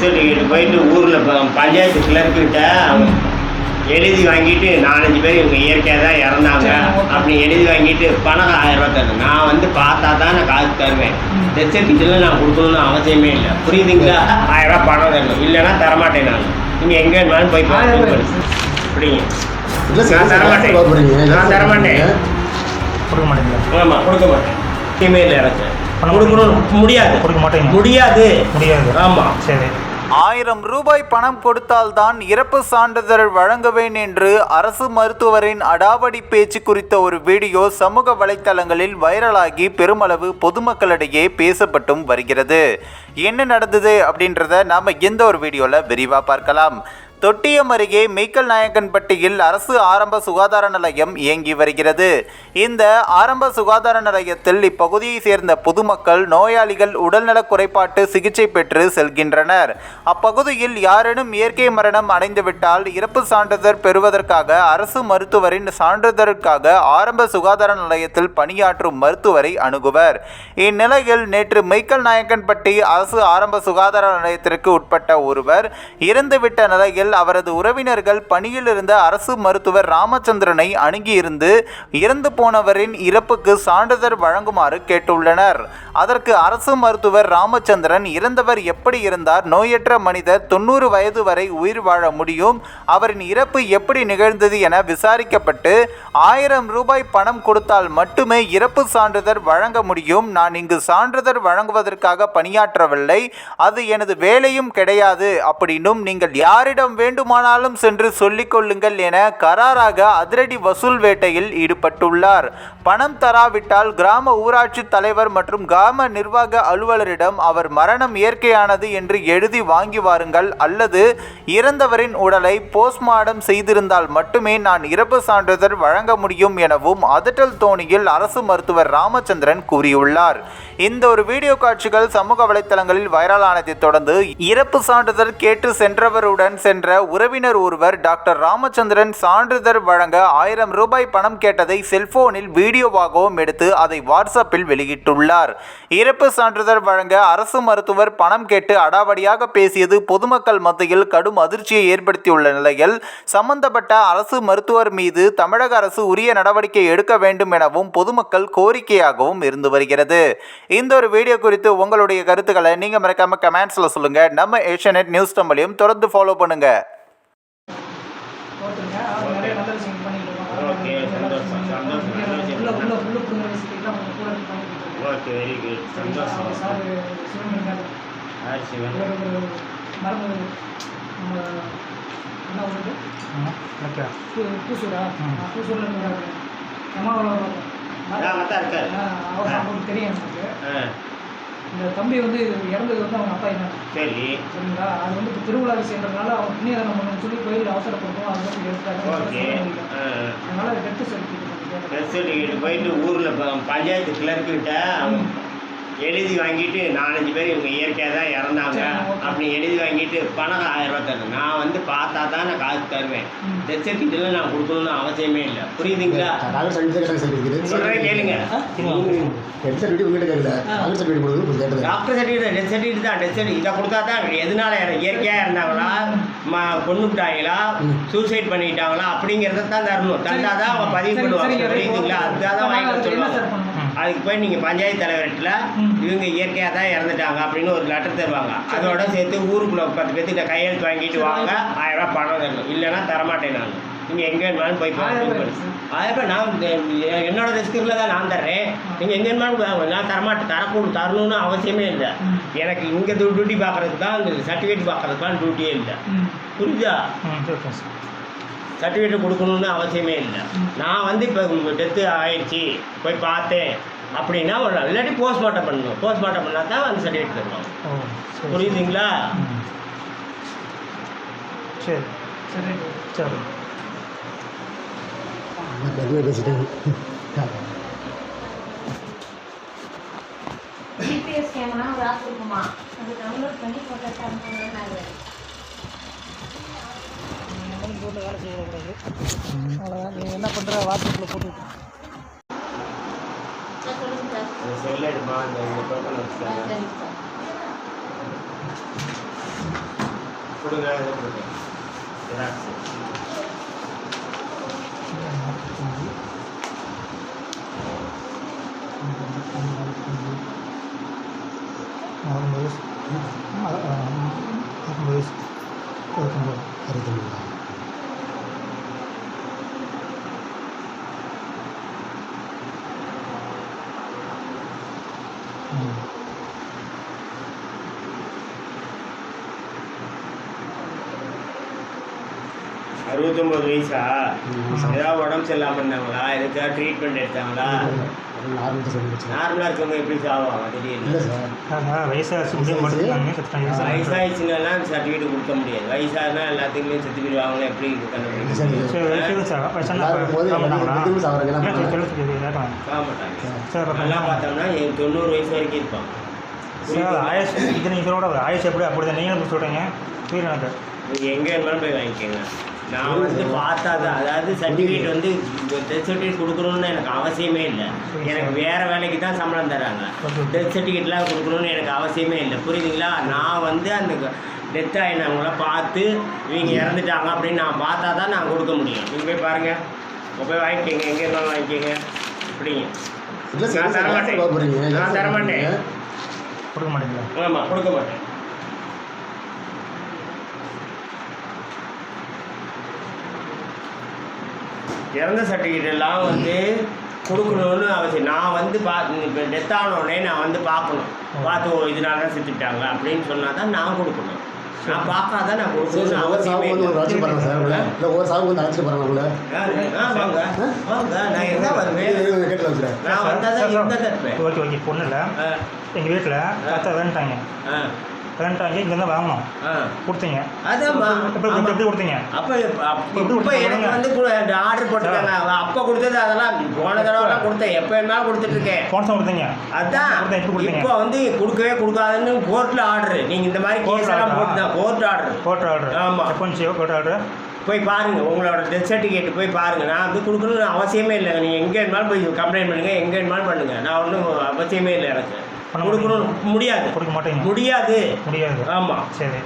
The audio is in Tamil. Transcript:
டெத் சர்டிஃபிகேட் போயிட்டு ஊரில் பஞ்சாயத்து கிளர்க்கிட்ட எழுதி வாங்கிட்டு நாலஞ்சு பேர் இவங்க இயற்கையாக தான் இறந்தாங்க அப்படி எழுதி வாங்கிட்டு பணம் ஆயிரம் ரூபாய் தரணும் நான் வந்து பார்த்தா தான் நான் காசு தருவேன். டெத் சர்டிஃபிகேட்லாம் நான் கொடுக்கணும்னு அவசியமே இல்லை. புரியுதுங்களா? ஆயிரம் ரூபாய் பணம் தரணும். இல்லைன்னா தரமாட்டேன் நான். நீங்கள் எங்கே வேணாலும் போய் பாருங்க அப்படிங்க நான் தரமாட்டேன். நான் தரமாட்டேன். கொடுக்க மாட்டீங்களா ஆமாம் கொடுக்க மாட்டேன். இமெயில் எனக்கு. கொடுக்கணும். முடியாது. கொடுக்க மாட்டீங்க. முடியாது. முடியாது. ஆமாம் சரி. ஆயிரம் ரூபாய் பணம் கொடுத்தால்தான் இறப்பு சான்றிதழ் வழங்குவேன் என்று அரசு மருத்துவரின் அடாவடி பேச்சு குறித்த ஒரு வீடியோ சமூக வலைத்தளங்களில் வைரலாகி பெருமளவு பொதுமக்களிடையே பேசப்பட்டும் வருகிறது. என்ன நடந்தது அப்படின்றத நாம எந்த ஒரு வீடியோல விரிவா பார்க்கலாம். தொட்டியம் அருகே மீக்கல் நாயக்கன்பட்டியில் அரசு ஆரம்ப சுகாதார நிலையம் இயங்கி வருகிறது. இந்த ஆரம்ப சுகாதார நிலையத்தில் இப்பகுதியை சேர்ந்த பொதுமக்கள் நோயாளிகள் உடல்நலக் குறைபாட்டு சிகிச்சை பெற்று செல்கின்றனர். அப்பகுதியில் யாரேனும் இயற்கை மரணம் அடைந்துவிட்டால் இறப்பு சான்றிதழ் பெறுவதற்காக அரசு மருத்துவரின் சான்றிதழுக்காக ஆரம்ப சுகாதார நிலையத்தில் பணியாற்றும் மருத்துவரை அணுகுவர். இந்நிலையில் நேற்று மைக்கேல் நாயக்கன்பட்டி அரசு ஆரம்ப சுகாதார நிலையத்திற்கு உட்பட்ட ஒருவர் இறந்துவிட்ட நிலையில் அவரது உறவினர்கள் பணியில் இருந்த அரசு மருத்துவர் ராமச்சந்திரனை அணுகியிருந்து இறந்து போனவரின் இறப்புக்கு சான்றிதழ் வழங்குமாறு கேட்டுள்ளனர். அதற்கு அரசு மருத்துவர் ராமச்சந்திரன் இறந்தவர் எப்படி இருந்தார்? நோயற்ற மனிதர் தொண்ணூறு வயது வரை உயிர் வாழ முடியும். அவரின் இறப்பு எப்படி நிகழ்ந்தது என விசாரிக்கப்பட்டு ஆயிரம் ரூபாய் பணம் கொடுத்தால் மட்டுமே இறப்பு சான்றிதழ் வழங்க முடியும். நான் இங்கு சான்றிதழ் வழங்குவதற்காக பணியாற்றவில்லை. அது எனது வேலையும் கிடையாது. அப்படின்னும் நீங்கள் யாரிடம் வேண்டுமானாலும் சென்று சொல்லிக் கொள்ளுங்கள் என கராராக அதிரடி வசூல் வேட்டையில் ஈடுபட்டுள்ளார். பணம் தராவிட்டால் கிராம ஊராட்சி தலைவர் மற்றும் கிராம நிர்வாக அலுவலரிடம் அவர் மரணம் இயற்கையானது என்று எழுதி வாங்கி வாருங்கள் அல்லது இறந்தவரின் உடலை போஸ்ட்மார்டம் செய்திருந்தால் மட்டுமே நான் இறப்பு சான்றிதழ் வழங்க முடியும் எனவும் அதட்டல் தோணியில் அரசு மருத்துவர் ராமச்சந்திரன் கூறியுள்ளார். இந்த ஒரு வீடியோ காட்சிகள் சமூக வலைத்தளங்களில் வைரலானதை தொடர்ந்து இறப்பு சான்றிதழ் கேட்டு சென்றவருடன் சென்ற உறவினர் ஒருவர் டாக்டர் ராமச்சந்திரன் சான்றிதழ் வழங்க ஆயிரம் ரூபாய் பணம் கேட்டதை செல்போனில் வீடியோவாகவும் எடுத்து அதை வாட்ஸ்அப்பில் வெளியிட்டுள்ளார். இறப்பு சான்றிதழ் வழங்க அரசு மருத்துவர் பணம் கேட்டு அடாவடியாக பேசியது பொதுமக்கள் மத்தியில் கடும் அதிர்ச்சியை ஏற்படுத்தியுள்ள நிலையில் சம்பந்தப்பட்ட அரசு மருத்துவர் மீது தமிழக அரசு உரிய நடவடிக்கை எடுக்க வேண்டும் எனவும் பொதுமக்கள் கோரிக்கையாகவும் இருந்து வருகிறது. இந்த ஒரு வீடியோ குறித்து உங்களுடைய கருத்துக்களை நீங்கள் மறக்காமல் கமெண்ட்ஸ்ல சொல்லுங்க. நம்ம ஏஷியநெட் நியூஸ் தமிழையும் தொடர்ந்து ஃபாலோ பண்ணுங்கள் ஓகே, சந்தோஷம், சந்தோஷம். உள்ள உள்ள புரிஞ்ச விஷயத்துக்கு அவங்க கூட ஓகே வெரி குட் சந்தோஷம். Sir Sivan R Sivan. ஒரு மருந்து நம்ம என்ன ஊருக்கு பூசூரா? பூசூர்ல அவங்களுக்கு தெரியும் எனக்கு. இந்த தம்பி வந்து இறந்தது வந்து அவங்க அப்பா என்ன? சரி. சரிங்களா? அது வந்து இப்போ திருவிழா விஷயன்றதுனால அவங்க புண்ணியதானம் பண்ணணும்னு சொல்லி கோயில் அவசரப்படுத்தோம் டெத்து சர்டிஃபிகேட் போயிட்டு ஊரில் பஞ்சாயத்து கிளர்க்கிட்ட எழுதி வாங்கிட்டு நாலஞ்சு பேர் இவங்க இயற்கையாக தான் இறந்தாங்க. அப்படி எழுதி வாங்கிட்டு பணம் ஆயிரம் ரூபாய் தரணும் நான் வந்து பார்த்தா தான் நான் காசு தருவேன். டெத் சர்டிஃபிகேட்லாம் நான் கொடுக்கணும்னு அவசியமே இல்லை. புரியுதுங்களா? சொல்கிறேன் கேளுங்க. டாக்டர் சர்டிஃபிகேட் டெத் சர்டிஃபிகேட் தான் டெத் சர்டிஃபிகேட் இதை கொடுத்தா தான் எதனால இயற்கையாக இருந்தாங்களா கொண்டுட்டாங்களா சூசைட் பண்ணிட்டாங்களா? அப்படிங்கிறத தான் தரணும். தந்தா தான் அவங்க பதிவு பண்ணுவாங்க. புரியுதுங்களா. அதுதான் தான் வாங்கி சொல்லுவாங்க? அதுக்கு போய் நீங்கள் பஞ்சாயத்து தலைவர்கிட்ட. இவங்க இயற்கையாக தான் இறந்துட்டாங்க அப்படின்னு ஒரு லெட்டர் தருவாங்க. அதோட சேர்த்து ஊருக்குள்ள பத்து பேர்த்திட்ட கையெழுத்து வாங்கிட்டு வாங்க. ஆயிரம் ரூபாய் பணம் தரணும். இல்லைன்னா தரமாட்டேன் நான். நீங்கள் எங்கே வேணாலும் போய் ரூபாய் நான் என்னோட ரிஸ்கில் தான் நான் தர்றேன். நீங்கள் எங்கே வேணாலும் நான் தரமாட்டேன். தரக்கூட தரணும்னு அவசியமே இல்லை. எனக்கு இங்கே டியூட்டி பார்க்கறதுக்கு தான் இந்த சர்டிஃபிகேட் பார்க்கறதுக்கு தான் டியூட்டியே இல்லை. புரியுதா? சர்டிஃபிகேட் கொடுக்கணும்னு அவசியமே இல்லை. நான் வந்து இப்போ டெத்து ஆயிடுச்சு போய் பார்த்தேன் அப்படின்னா ஒரு இல்லாட்டி போஸ்ட்மார்ட்டம் பண்ணணும் போஸ்ட்மார்ட்டம் பண்ணால் தான் அந்த சர்டிஃபிகேட் தருவாங்க. புரியுதுங்களா? சரி. சரி. சரி. பேசிட்டேன். ஜிபிஎஸ் கேமரா ஒரு ஆப் இருக்குமா அது டவுன்லோட் பண்ணி போட்டோ அனுப்புங்க நம்மளும் போட்டு வேலை செய்யக்கூடாது அவ்வளோதான் நீங்கள் என்ன பண்ணுற வாட்ஸ்அப்பில் போட்டு சார் இந்த டோக்கன் வச்சுக்காங்க சார் கொடுங்க கொடுங்க ஜெராக்ஸ் நாற்பது வயசு? நாற்பது இருபத்தொம்பது அறுபத்தொம்பது அறுபத்தொம்பது வயசா ஏதாவது உடம்பு சரியில்லாமல் இருந்தாங்களா எதுக்காக ட்ரீட்மெண்ட் எடுத்தாங்களா நார்மல் வச்சு நார்மலாக இருக்கவங்க எப்படி சாவாங்க திடீர்னு இல்லை சார். அதான் வயசாக முடிய மாட்டேங்கிறாங்க செத்துட்டாங்க வயசாயிடுச்சுங்கெல்லாம் சர்டிஃபிகேட் கொடுக்க முடியாது. வயசானா எல்லாத்துக்குமே சர்டிஃபிகேட் வாங்கலாம் எப்படி சரி. சரி. Sir sir. நல்லா பார்த்தோம்னா தொண்ணூறு வயசு வரைக்கும் இருப்பான் சார் ஆயுஷ் இது நீங்கள் சொல்ல ஆயுஷ் எப்படி அப்படி தான் நீங்களும் சொல்கிறீங்க புரியல எனக்கு நீங்கள் எங்கே இருந்தாலும் போய் வாங்கிக்கோங்க. நான் வந்து பார்த்தா தான் அதாவது சர்டிஃபிகேட் வந்து டெத் சர்டிஃபிகேட் கொடுக்கணும்னு எனக்கு அவசியமே இல்லை. எனக்கு வேறு வேலைக்கு தான் சம்பளம் தராங்க. டெத் சர்டிஃபிகேட்லாம் கொடுக்கணும்னு எனக்கு அவசியமே இல்லை. புரியுதுங்களா? நான் வந்து அந்த டெத் ஆகினவங்கள பார்த்து இவங்க இறந்துட்டாங்க அப்படின்னு நான் பார்த்தா தான் நான் கொடுக்க முடியும். நீங்கள் போய் பாருங்கள் போய் வாங்கிக்கோங்க. எங்கே இருந்தாலும் வாங்கிக்கோங்க. இப்படிங்க சார் நான் தர மாட்டேன் பார்க்க போறீங்க நான் தர மாட்டேன் கொடுக்க மாட்டீங்களா? ஆமாம் கொடுக்க மாட்டேன். இறந்த சர்டிஃபிகேட் எல்லாம் வந்து கொடுக்கணும்னு அவசியம். நான் வந்து பா இப்போ டெத் ஆனோடனே நான் வந்து பார்க்கணும். பார்த்து ஓ இதனால தான் செத்துட்டாங்க அப்படின்னு சொன்னால் தான் நான் கொடுக்கணும். நான் பார்க்காத நான் ஒவ்வொரு அவசியமே இல்லை. ஒரு சாவுக்கு வந்து அழைச்சிட்டு போகிறாங்க உங்களை யாரு? ஆ வாங்க. வாங்க நான் எங்கே வருவேன்? நான் வந்தால் தான் இருந்தால் தான் இருப்பேன் ஓகே ஓகே பொண்ணு இல்லை ஆ எங்கள் வீட்டில் தாத்தா வேண்டாங்க ஆ வேண்டாங்க இங்கே தான் வாங்கணும். கொடுத்தீங்க. அதாம்மா. எப்படி கொடுத்தீங்க? அப்ப இப்ப எனக்கு? வந்து ஆர்டர் போட்டுருக்காங்க அப்ப கொடுத்தது அதெல்லாம் போன தடவைலாம் கொடுத்தேன். எப்ப வேணாலும் கொடுத்துட்டு இருக்கேன். போன கொடுத்தீங்க. அதான்? இப்போ வந்து கொடுக்கவே கொடுக்காதுன்னு கோர்ட்ல ஆர்டர் நீங்க இந்த மாதிரி order-ஆ? போட்டு தான் கோர்ட் ஆர்டர் கோட்டர் ஆர்டர் ஆமா. எப்போ கோட்டர் ஆர்டர் போய் பாருங்க. உங்களோட டெத் சர்டிஃபிகேட் போய் பாருங்க. நான் வந்து கொடுக்கணும்னு அவசியமே இல்லை. நீங்க எங்க வேணாலும் போய் கம்ப்ளைண்ட் பண்ணுங்க. எங்க வேணாலும் பண்ணுங்க. நான் ஒன்றும் அவசியமே இல்லை எனக்கு. கொடுக்கணும். முடியாது. கொடுக்க மாட்டீங்க. முடியாது. முடியாது. ஆமா. சரி.